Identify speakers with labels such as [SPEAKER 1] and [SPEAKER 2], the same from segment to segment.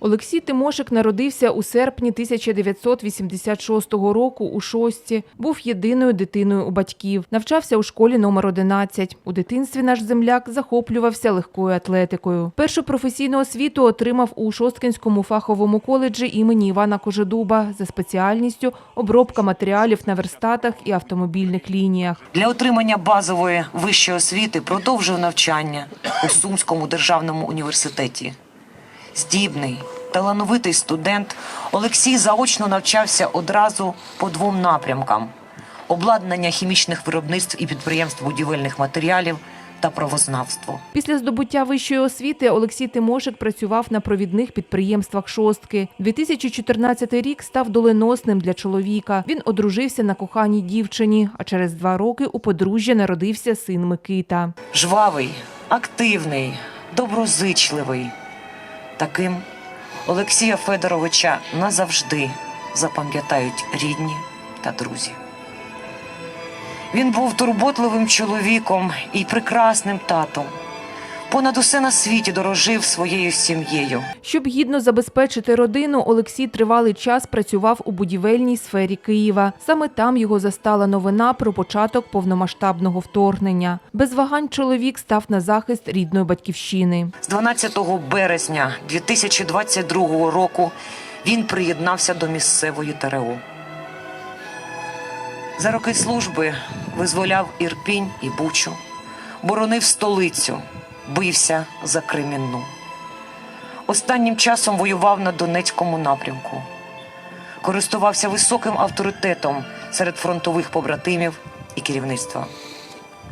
[SPEAKER 1] Олексій Тимошик народився у серпні 1986 року у Шості. Був єдиною дитиною у батьків. Навчався у школі номер 11. У дитинстві наш земляк захоплювався легкою атлетикою. Першу професійну освіту отримав у Шосткинському фаховому коледжі імені Івана Кожедуба за спеціальністю обробка матеріалів на верстатах і автомобільних лініях.
[SPEAKER 2] Для отримання базової вищої освіти продовжив навчання у Сумському державному університеті. Здібний, талановитий студент Олексій заочно навчався одразу по двом напрямкам: обладнання хімічних виробництв і підприємств будівельних матеріалів та правознавство.
[SPEAKER 1] Після здобуття вищої освіти Олексій Тимошик працював на провідних підприємствах шостки. 2014 рік став доленосним для чоловіка. Він одружився на коханій дівчині, а через два роки у подружжя народився син Микита.
[SPEAKER 2] Жвавий, активний, доброзичливий. Таким Олексія Федоровича назавжди запам'ятають рідні та друзі. Він був турботливим чоловіком і прекрасним татом. Понад усе на світі дорожив своєю сім'єю.
[SPEAKER 1] Щоб гідно забезпечити родину, Олексій тривалий час працював у будівельній сфері Києва. Саме там його застала новина про початок повномасштабного вторгнення. Без вагань чоловік став на захист рідної батьківщини.
[SPEAKER 2] З 12 березня 2022 року він приєднався до місцевої ТРО. За роки служби визволяв Ірпінь і Бучу, боронив столицю, бився за Кремінну. Останнім часом воював на Донецькому напрямку. Користувався високим авторитетом серед фронтових побратимів і керівництва.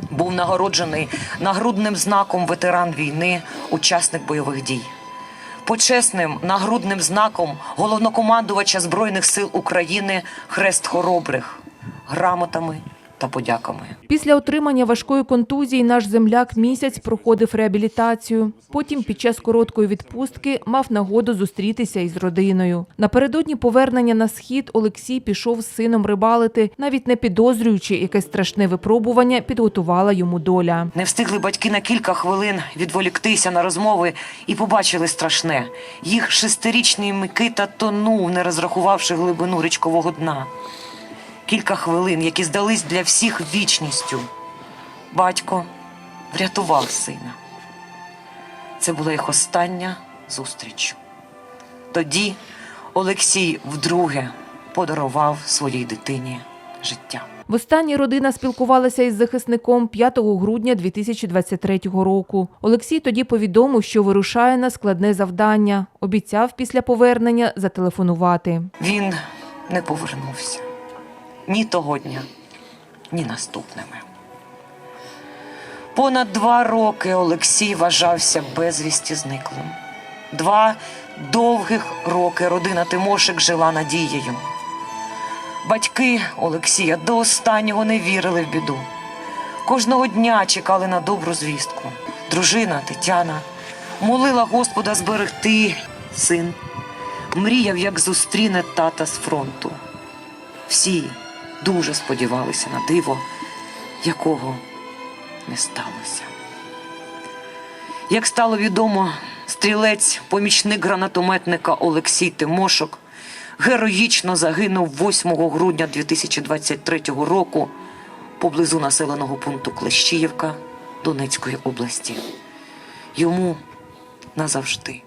[SPEAKER 2] Був нагороджений нагрудним знаком ветеран війни, учасник бойових дій. Почесним нагрудним знаком головнокомандувача Збройних сил України Хрест Хоробрих, грамотами та подяками.
[SPEAKER 1] Після отримання важкої контузії наш земляк місяць проходив реабілітацію. Потім, під час короткої відпустки, мав нагоду зустрітися із родиною. Напередодні повернення на схід Олексій пішов з сином рибалити, навіть не підозрюючи, яке страшне випробування підготувала йому доля.
[SPEAKER 2] Не встигли батьки на кілька хвилин відволіктися на розмови і побачили страшне. Їх шестирічний Микита тонув, не розрахувавши глибину річкового дна. Кілька хвилин, які здались для всіх вічністю. Батько врятував сина. Це була їх остання зустріч. Тоді Олексій вдруге подарував своїй дитині життя.
[SPEAKER 1] Востаннє родина спілкувалася із захисником 5 грудня 2023 року. Олексій тоді повідомив, що вирушає на складне завдання. Обіцяв після повернення зателефонувати.
[SPEAKER 2] Він не повернувся ні того дня, ні наступними. Понад два роки Олексій вважався безвісті зниклим. Два довгих роки родина Тимошик жила надією. Батьки Олексія до останнього не вірили в біду. Кожного дня чекали на добру звістку. Дружина Тетяна молила Господа зберегти син, мріяв, як зустріне тата з фронту. Всі дуже сподівалися на диво, якого не сталося. Як стало відомо, стрілець, помічник гранатометника Олексій Тимошок героїчно загинув 8 грудня 2023 року поблизу населеного пункту Клещіївка Донецької області. Йому назавжди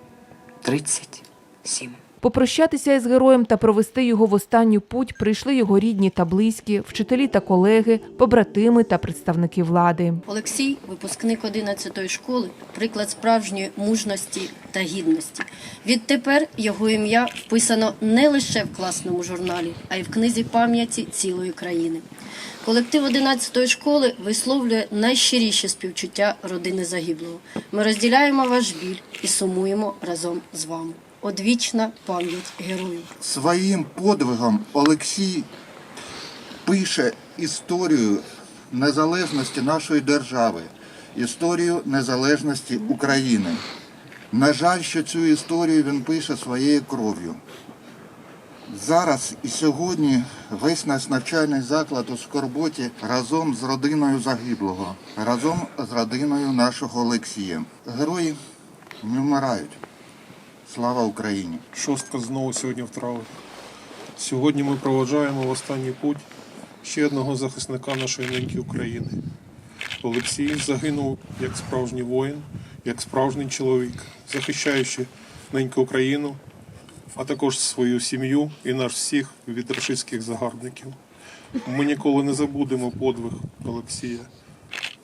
[SPEAKER 2] 37.
[SPEAKER 1] Попрощатися із героєм та провести його в останню путь прийшли його рідні та близькі, вчителі та колеги, побратими та представники влади.
[SPEAKER 3] Олексій, випускник 11-ї школи, приклад справжньої мужності та гідності. Відтепер його ім'я вписано не лише в класному журналі, а й в книзі пам'яті цілої країни. Колектив 11-ї школи висловлює найщиріші співчуття родини загиблого. Ми розділяємо ваш біль і сумуємо разом з вами. Одвічна пам'ять героїв.
[SPEAKER 4] Своїм подвигом Олексій пише історію незалежності нашої держави, історію незалежності України. На жаль, що цю історію він пише своєю кров'ю. Зараз і сьогодні весь наш навчальний заклад у Скорботі разом з родиною загиблого, разом з родиною нашого Олексія. Герої не вмирають. Слава Україні!
[SPEAKER 5] Шостка знову сьогодні в трави. Сьогодні ми проводжаємо в останній путь ще одного захисника нашої неньки України. Олексій загинув як справжній воїн, як справжній чоловік, захищаючи неньку Україну, а також свою сім'ю і нас всіх від рашистських загарбників. Ми ніколи не забудемо подвиг Олексія.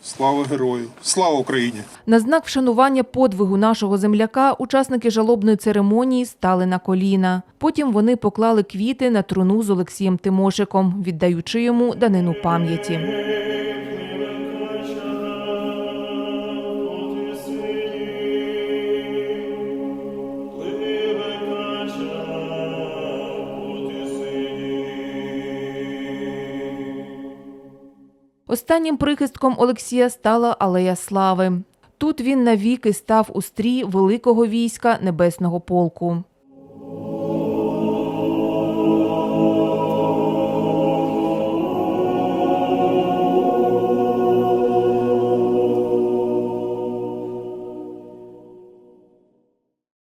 [SPEAKER 5] Слава герою! Слава Україні!
[SPEAKER 1] На знак вшанування подвигу нашого земляка учасники жалобної церемонії стали на коліна. Потім вони поклали квіти на труну з Олексієм Тимошиком, віддаючи йому данину пам'яті. Останнім прихистком Олексія стала Алея Слави. Тут він навіки став у стрій великого війська Небесного полку.